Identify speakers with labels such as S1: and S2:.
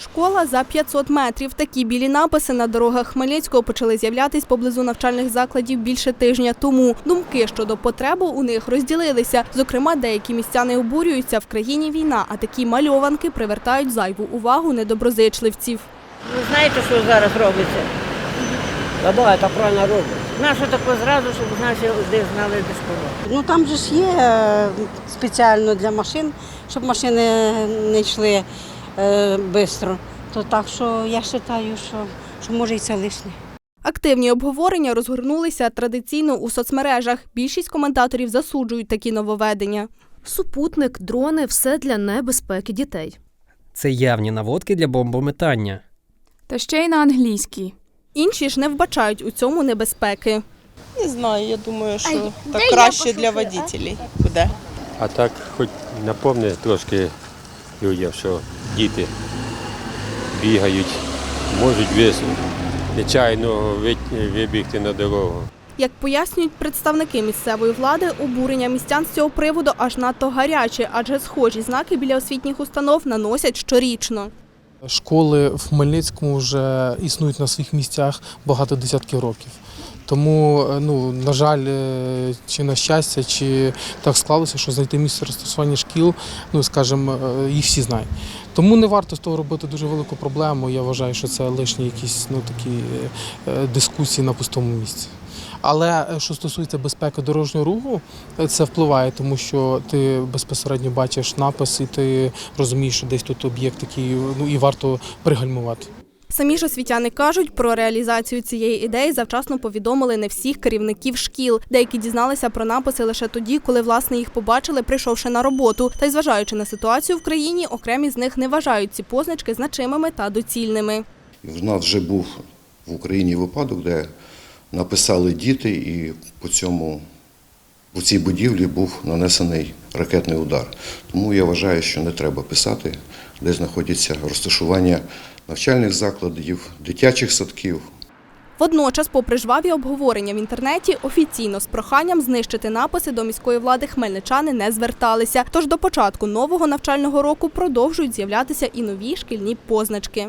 S1: Школа за 500 метрів. Такі білі написи на дорогах Хмельницького почали з'являтись поблизу навчальних закладів більше тижня тому. Думки щодо потреби у них розділилися. Зокрема, деякі містяни обурюються в країні війна, а такі мальованки привертають зайву увагу недоброзичливців.
S2: Ви знаєте, що зараз робиться?
S3: Та да, це правильно робить.
S2: Нащо таке зразу, щоб наші де знали, де школа?
S4: Ну там же ж є е, спеціально для машин, щоб машини не йшли швидко. То так що я вважаю, що, що може і це лишнє.
S1: Активні обговорення розгорнулися традиційно у соцмережах. Більшість коментаторів засуджують такі нововведення.
S5: Супутник, дрони все для небезпеки дітей.
S6: Це явні наводки для бомбометання.
S7: Та ще й на англійській.
S1: Інші ж не вбачають у цьому небезпеки.
S8: Не знаю, я думаю, що так краще для водителей буде.
S9: А так, хоч напомни трошки людям, що діти бігають, можуть вис... нечайно вибігти на дорогу.
S1: Як пояснюють представники місцевої влади, обурення містян з цього приводу аж надто гаряче, адже схожі знаки біля освітніх установ наносять щорічно.
S10: Школи в Хмельницькому вже існують на своїх місцях багато десятків років. Тому, е, ну, на жаль, е, чи на щастя, чи так склалося, що знайти місце розташування шкіл, ну скажімо, е, їх всі знають. Тому не варто з того робити дуже велику проблему. Я вважаю, що це лишні якісь ну, такі дискусії на пустому місці. Але що стосується безпеки дорожнього руху, це впливає, тому що ти безпосередньо бачиш напис, і ти розумієш, що десь тут об'єкт такий, ну і варто пригальмувати.
S1: Самі ж освітяни кажуть, про реалізацію цієї ідеї завчасно повідомили не всіх керівників шкіл. Деякі дізналися про написи лише тоді, коли власне їх побачили, прийшовши на роботу. Та й зважаючи на ситуацію в країні, окремі з них не вважають ці позначки значимими та доцільними.
S11: В нас вже був в Україні випадок, де написали діти, і по цьому у цій будівлі був нанесений ракетний удар. Тому я вважаю, що не треба писати, де знаходяться розташування навчальних закладів, дитячих садків.
S1: Водночас, попри жваві обговорення в інтернеті, офіційно з проханням знищити написи до міської влади хмельничани не зверталися. Тож до початку нового навчального року продовжують з'являтися і нові шкільні позначки.